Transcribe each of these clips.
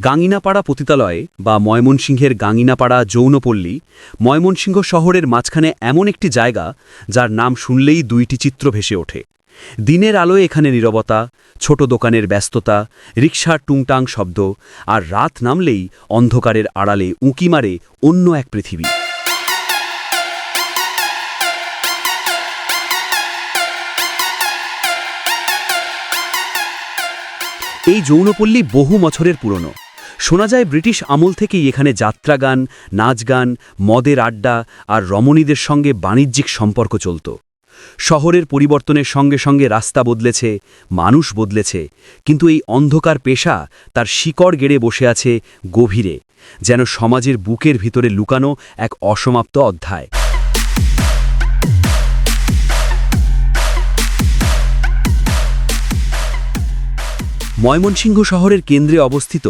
গাঙিনাপাড়া পতিতালয়ে বা ময়মনসিংহের গাঙিনাপাড়া যৌনপল্লী, ময়মনসিংহ শহরের মাঝখানে এমন একটি জায়গা যার নাম শুনলেই দুইটি চিত্র ভেসে ওঠে। দিনের আলোয় এখানে নীরবতা, ছোট দোকানের ব্যস্ততা, রিকশার টুংটাং শব্দ আর রাত নামলেই অন্ধকারের আড়ালে উঁকি মারে অন্য এক পৃথিবী। এই যৌনপল্লী বহু বছরের পুরনো। শোনা যায় ব্রিটিশ আমল থেকেই এখানে যাত্রাগান নাচ গান মদের আড্ডা আর রমণীদের সঙ্গে বাণিজ্যিক সম্পর্ক চলত। শহরের পরিবর্তনের সঙ্গে সঙ্গে রাস্তা বদলেছে, মানুষ বদলেছে, কিন্তু এই অন্ধকার পেশা তার শিকড় গেড়ে বসে আছে গভীরে, যেন সমাজের বুকের ভিতরে লুকানো এক অসমাপ্ত অধ্যায়। ময়মনসিংহ শহরের কেন্দ্রে অবস্থিত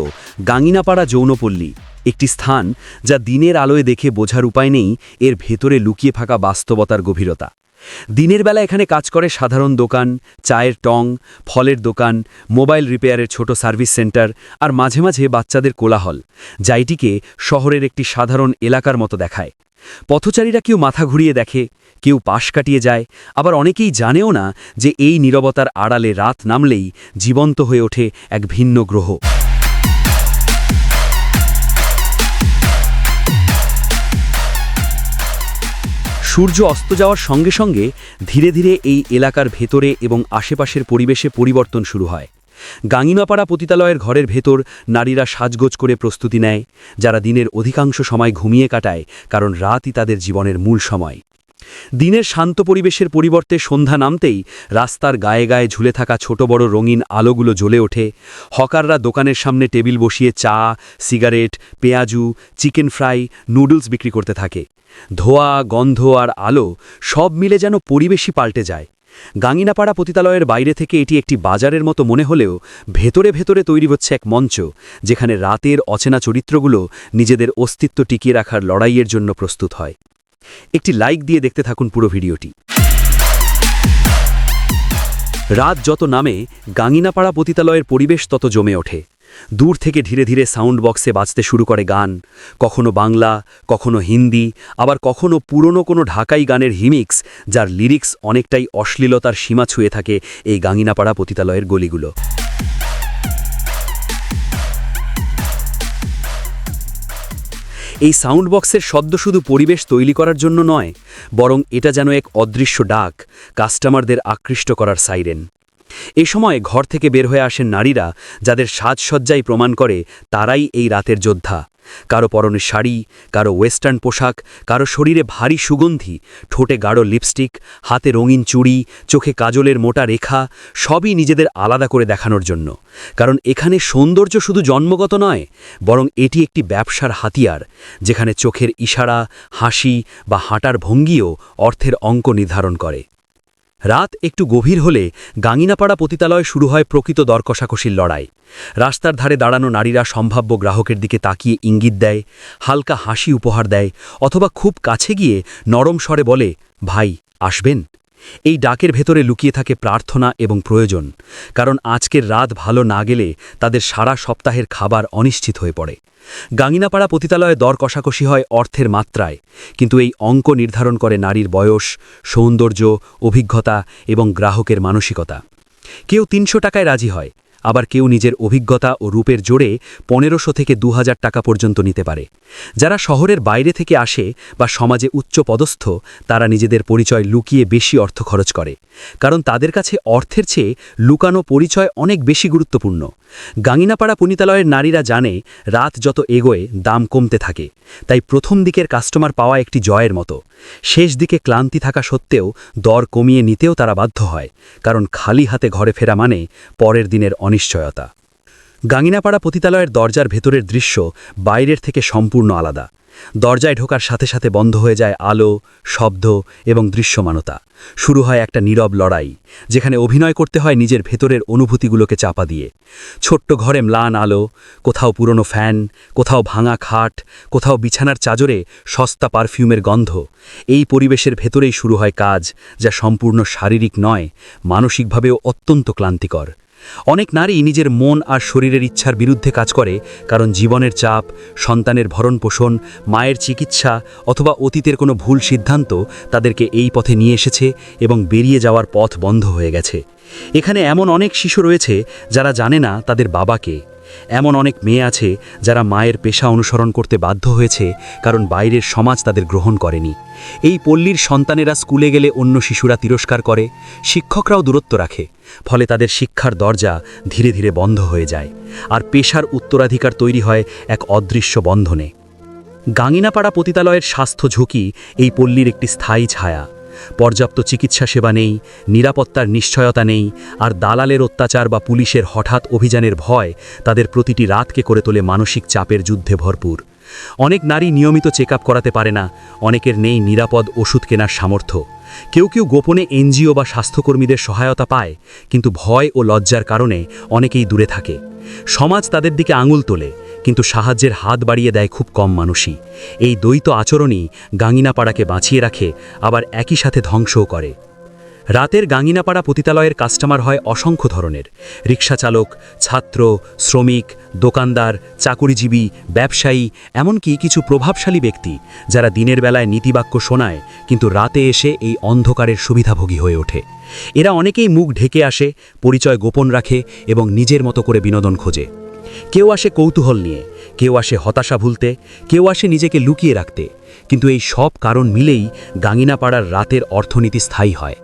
গাঙ্গিনাপাড়া যৌনপল্লী, একটি স্থান যা দিনের আলোয় দেখে বোঝার উপায় নেই, এর ভেতরে লুকিয়ে থাকা বাস্তবতার গভীরতা। দিনের বেলা এখানে কাজ করে সাধারণ দোকান, চায়ের টং, ফলের দোকান, মোবাইল রিপেয়ারের ছোট সার্ভিস সেন্টার আর মাঝে মাঝে বাচ্চাদের কোলাহল যাইটিকে শহরের একটি সাধারণ এলাকার মতো দেখায়। পথচারীরা কেউ মাথা ঘুরিয়ে দেখে, কেউ পাশ কাটিয়ে যায়, আবার অনেকেই জানেও না যে এই নীরবতার আড়ালে রাত নামলেই জীবন্ত হয়ে ওঠে এক ভিন্ন গ্রহ। সূর্য অস্ত যাওয়ার সঙ্গে সঙ্গে ধীরে ধীরে এই এলাকার ভেতরে এবং আশেপাশের পরিবেশে পরিবর্তন শুরু হয়। গাঙিমাপাড়া পতিতালয়ের ঘরের ভেতর নারীরা সাজগোজ করে প্রস্তুতি নেয়, যারা দিনের অধিকাংশ সময় ঘুমিয়ে কাটায়, কারণ রাতই তাদের জীবনের মূল সময়। দিনের শান্ত পরিবেশের পরিবর্তে সন্ধ্যা নামতেই রাস্তার গায়ে গায়ে ঝুলে থাকা ছোট বড় রঙিন আলোগুলো জ্বলে ওঠে। হকাররা দোকানের সামনে টেবিল বসিয়ে চা, সিগারেট, পেঁয়াজু, চিকেন ফ্রাই, নুডলস বিক্রি করতে থাকে। ধোয়া, গন্ধ আর আলো সব মিলে যেন পরিবেশই পাল্টে যায়। গাঙিনাপাড়া পতিতালয়ের বাইরে থেকে এটি একটি বাজারের মতো মনে হলেও ভেতরে ভেতরে তৈরি হচ্ছে এক মঞ্চ, যেখানে রাতের অচেনা চরিত্রগুলো নিজেদের অস্তিত্ব টিকিয়ে রাখার লড়াইয়ের জন্য প্রস্তুত হয়। একটি লাইক দিয়ে দেখতে থাকুন পুরো ভিডিওটি। রাত যত নামে, গাঙ্গিনাপাড়া পতিতালয়ের পরিবেশ তত জমে ওঠে। দূর থেকে ধীরে ধীরে সাউন্ড বক্সে বাজতে শুরু করে গান। কখনো বাংলা, কখনো হিন্দি, আবার কখনো পুরনো কোনো ঢাকাই গানের হিমিক্স, যার লিরিক্স অনেকটাই অশ্লীলতার সীমা ছুঁয়ে থাকে এই গাঙিনাপাড়া পতিতালয়ের গলিগুলো। এই সাউন্ড বক্সের শব্দ শুধু পরিবেশ তৈরি করার জন্য নয়, বরং এটা যেন এক অদৃশ্য ডাক কাস্টমারদের আকৃষ্ট করার সাইরেন এ সময় ঘর থেকে বের হয়ে আসেন নারীরা, যাদের সাজসজ্জাই প্রমাণ করে তারাই এই রাতের যোদ্ধা। কারও পরনে শাড়ি, কারও ওয়েস্টার্ন পোশাক, কারও শরীরে ভারী সুগন্ধি, ঠোঁটে গাঢ় লিপস্টিক, হাতে রঙিন চুড়ি, চোখে কাজলের মোটা রেখা, সবই নিজেদের আলাদা করে দেখানোর জন্য। কারণ এখানে সৌন্দর্য শুধু জন্মগত নয়, বরং এটি একটি ব্যবসার হাতিয়ার, যেখানে চোখের ইশারা, হাসি বা হাঁটার ভঙ্গিও অর্থের অঙ্ক নির্ধারণ করে। রাত একটু গভীর হলে গাঙিনাপাড়া পতিতালয় শুরু হয় প্রকৃত দরকষাকষির লড়াই। রাস্তার ধারে দাঁড়ানো নারীরা সম্ভাব্য গ্রাহকের দিকে তাকিয়ে ইঙ্গিত দেয়, হালকা হাসি উপহার দেয়, অথবা খুব কাছে গিয়ে নরম স্বরে বলে, ভাই, আসবেন? এই ডাকের ভেতরে লুকিয়ে থাকে প্রার্থনা এবং প্রয়োজন, কারণ আজকের রাত ভালো না গেলে তাদের সারা সপ্তাহের খাবার অনিশ্চিত হয়ে পড়ে। গাঙ্গিনাপাড়া পতিতালয়ে দর কষাকষি হয় অর্থের মাত্রায়, কিন্তু এই অঙ্ক নির্ধারণ করে নারীর বয়স, সৌন্দর্য, অভিজ্ঞতা এবং গ্রাহকের মানসিকতা। কেউ তিনশো টাকায় রাজি হয় আবার কেউ নিজের অভিজ্ঞতা ও রূপের জোরে পনেরোশো থেকে দু হাজার টাকা পর্যন্ত নিতে পারে। যারা শহরের বাইরে থেকে আসে বা সমাজে উচ্চ পদস্থ, তারা নিজেদের পরিচয় লুকিয়ে বেশি অর্থ খরচ করে। কারণ তাদের কাছে অর্থের চেয়ে লুকানো পরিচয় অনেক বেশি গুরুত্বপূর্ণ। গাঙিনাপাড়া পুনিতালয়ের নারীরা জানে, রাত যত এগোয়, দাম কমতে থাকে। তাই প্রথম দিকের কাস্টমার পাওয়া একটি জয়ের মতো। শেষ দিকে ক্লান্তি থাকা সত্ত্বেও দর কমিয়ে নিতেও তারা বাধ্য হয়। কারণ খালি হাতে ঘরে ফেরা মানে পরের দিনের অনিশ্চয়তা। গাঙ্গিনাপাড়া পতিতালয়ের দরজার ভেতরের দৃশ্য বাইরের থেকে সম্পূর্ণ আলাদা। দরজায় ঢোকার সাথে সাথে বন্ধ হয়ে যায় আলো, শব্দ এবং দৃশ্যমানতা। শুরু হয় একটা নীরব লড়াই, যেখানে অভিনয় করতে হয় নিজের ভেতরের অনুভূতিগুলোকে চাপা দিয়ে। ছোট্ট ঘরে ম্লান আলো, কোথাও পুরনো ফ্যান, কোথাও ভাঙা খাট, কোথাও বিছানার চাজরে সস্তা পারফিউমের গন্ধ। এই পরিবেশের ভেতরেই শুরু হয় কাজ, যা সম্পূর্ণ শারীরিক নয়, মানসিকভাবেও অত্যন্ত ক্লান্তিকর। অনেক নারী নিজের মন আর শরীরের ইচ্ছার বিরুদ্ধে কাজ করে, কারণ জীবনের চাপ, সন্তানের ভরণ পোষণ, মায়ের চিকিৎসা অথবা অতীতের কোনো ভুল সিদ্ধান্ত তাদেরকে এই পথে নিয়ে এসেছে এবং বেরিয়ে যাওয়ার পথ বন্ধ হয়ে গেছে। এখানে এমন অনেক শিশু রয়েছে যারা জানে না তাদের বাবাকে। এমন অনেক মেয়ে আছে যারা মায়ের পেশা অনুসরণ করতে বাধ্য হয়েছে, কারণ বাইরের সমাজ তাদের গ্রহণ করেনি। এই পল্লীর সন্তানেরা স্কুলে গেলে অন্য শিশুরা তিরস্কার করে, শিক্ষকরাও দূরত্ব রাখে, ফলে তাদের শিক্ষার দরজা ধীরে ধীরে বন্ধ হয়ে যায়, আর পেশার উত্তরাধিকার তৈরি হয় এক অদৃশ্য বন্ধনে। গাঙিনাপাড়া পতিতালয়ের স্বাস্থ্য ঝুঁকি এই পল্লীর একটি স্থায়ী ছায়া। পর্যাপ্ত চিকিৎসা সেবা নেই, নিরাপত্তার নিশ্চয়তা নেই, আর দালালের অত্যাচার বা পুলিশের হঠাৎ অভিযানের ভয় তাদের প্রতিটি রাতকে করে তোলে মানসিক চাপের যুদ্ধে ভরপুর। অনেক নারী নিয়মিত চেক করাতে পারে না, অনেকের নেই নিরাপদ ওষুধ কেনার সামর্থ্য। কেউ কেউ গোপনে এনজিও বা স্বাস্থ্যকর্মীদের সহায়তা পায়, কিন্তু ভয় ও লজ্জার কারণে অনেকেই দূরে থাকে। সমাজ তাদের দিকে আঙুল তোলে কিন্তু সাহায্যের হাত বাড়িয়ে দেয় খুব কম মানুষই। এই দ্বৈত আচরণই গাঙ্গিনাপাড়াকে বাঁচিয়ে রাখে, আবার একই সাথে ধ্বংসও করে। রাতের গাঙ্গিনাপাড়া পতিতালয়ের কাস্টমার হয় অসংখ্য ধরনের। রিক্সা চালক ছাত্র, শ্রমিক, দোকানদার, চাকুরিজীবী, ব্যবসায়ী, এমনকি কিছু প্রভাবশালী ব্যক্তি, যারা দিনের বেলায় নীতিবাক্য শোনায়, কিন্তু রাতে এসে এই অন্ধকারের সুবিধাভোগী হয়ে ওঠে। এরা অনেকেই মুখ ঢেকে আসে, পরিচয় গোপন রাখে এবং নিজের মতো করে বিনোদন খোঁজে। কেউ আসে কৌতূহল নিয়ে, কেউ আসে হতাশা ভুলতে, কেউ আসে নিজেকে লুকিয়ে রাখতে। কিন্তু এই সব কারণ মিলেই গাঙ্গিনাপাড়ার রাতের অর্থনীতি স্থায়ী হয়।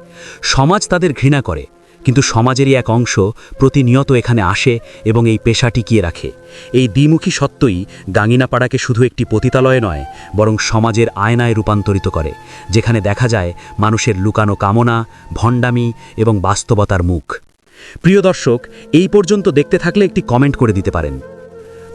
সমাজ তাদের ঘৃণা করে, কিন্তু সমাজেরই এক অংশ প্রতিনিয়ত এখানে আসে এবং এই পেশা টিকিয়ে রাখে। এই দ্বিমুখী সত্যই গাঙ্গিনাপাড়াকে শুধু একটি পতিতালয়ে নয়, বরং সমাজের আয়নায় রূপান্তরিত করে, যেখানে দেখা যায় মানুষের লুকানো কামনা, ভণ্ডামি এবং বাস্তবতার মুখ। প্রিয় দর্শক, এই পর্যন্ত দেখতে থাকলে একটি কমেন্ট করে দিতে পারেন।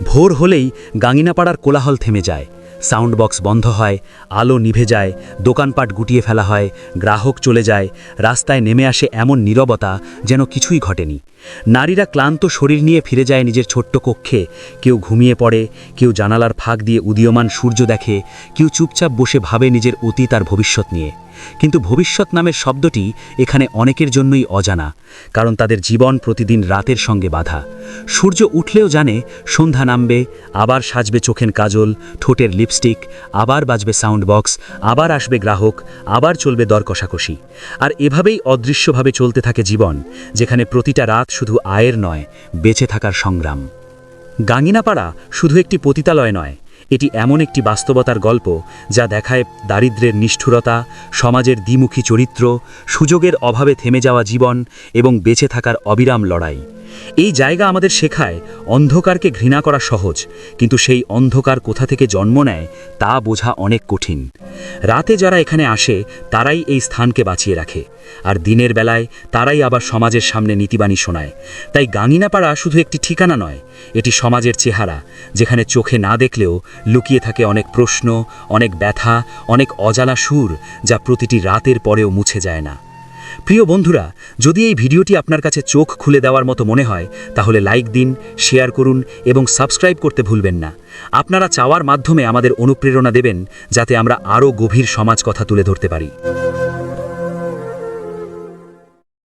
ভোর হলেই গাঙ্গিনাপাড়ার কোলাহল থেমে যায়। সাউন্ড বক্স বন্ধ হয়, আলো নিভে যায়, দোকানপাট গুটিয়ে ফেলা হয়, গ্রাহক চলে যায়, রাস্তায় নেমে আসে এমন নীরবতা যেন কিছুই ঘটেনি। নারীরা ক্লান্ত শরীর নিয়ে ফিরে যায় নিজের ছোট্ট কক্ষে। কেউ ঘুমিয়ে পড়ে, কেউ জানালার ফাঁক দিয়ে উদীয়মান সূর্য দেখে, কেউ চুপচাপ বসে ভাবে নিজের অতীত আর ভবিষ্যৎ নিয়ে। কিন্তু ভবিষ্যৎ নামের শব্দটি এখানে অনেকের জন্যই অজানা, কারণ তাদের জীবন প্রতিদিন রাতের সঙ্গে বাধা। সূর্য উঠলেও জানে সন্ধ্যা নামবে, আবার সাজবে চোখের কাজল, ঠোঁটের লিপস্টিক, আবার বাজবে সাউন্ড বক্স, আবার আসবে গ্রাহক, আবার চলবে দর কষাকষি। আর এভাবেই অদৃশ্যভাবে চলতে থাকে জীবন, যেখানে প্রতিটা রাত শুধু আয়ের নয়, বেঁচে থাকার সংগ্রাম। গাঙ্গিনাপাড়া শুধু একটি পতিতালয় নয় এটি এমন একটি বাস্তবতার গল্প যা দেখায় দারিদ্রের নিষ্ঠুরতা, সমাজের দ্বিমুখী চরিত্র, সুযোগের অভাবে থেমে যাওয়া জীবন এবং বেঁচে থাকার অবিরাম লড়াই। এই জায়গা আমাদের শেখায় অন্ধকারকে ঘৃণা করা সহজ, কিন্তু সেই অন্ধকার কোথা থেকে জন্ম নেয় তা বোঝা অনেক কঠিন। রাতে যারা এখানে আসে, তারাই এই স্থানকে বাঁচিয়ে রাখে, আর দিনের বেলায় তারাই আবার সমাজের সামনে নীতিবাণী শোনায়। তাই গাঙ্গিনাপাড়া শুধু একটি ঠিকানা নয়, এটি সমাজের চেহারা, যেখানে চোখে না দেখলেও লুকিয়ে থাকে অনেক প্রশ্ন, অনেক ব্যথা, অনেক অজানা সুর, যা প্রতিটি রাতের পরেও মুছে যায় না। প্রিয় বন্ধুরা, যদি এই ভিডিওটি আপনার কাছে চোখ খুলে দেওয়ার মতো মনে হয়, তাহলে লাইক দিন, শেয়ার করুন এবং সাবস্ক্রাইব করতে ভুলবেন না। আপনারা চাওয়ার মাধ্যমে আমাদের অনুপ্রেরণা দেবেন, যাতে আমরা আরও গভীর সমাজ কথা তুলে ধরতে পারি।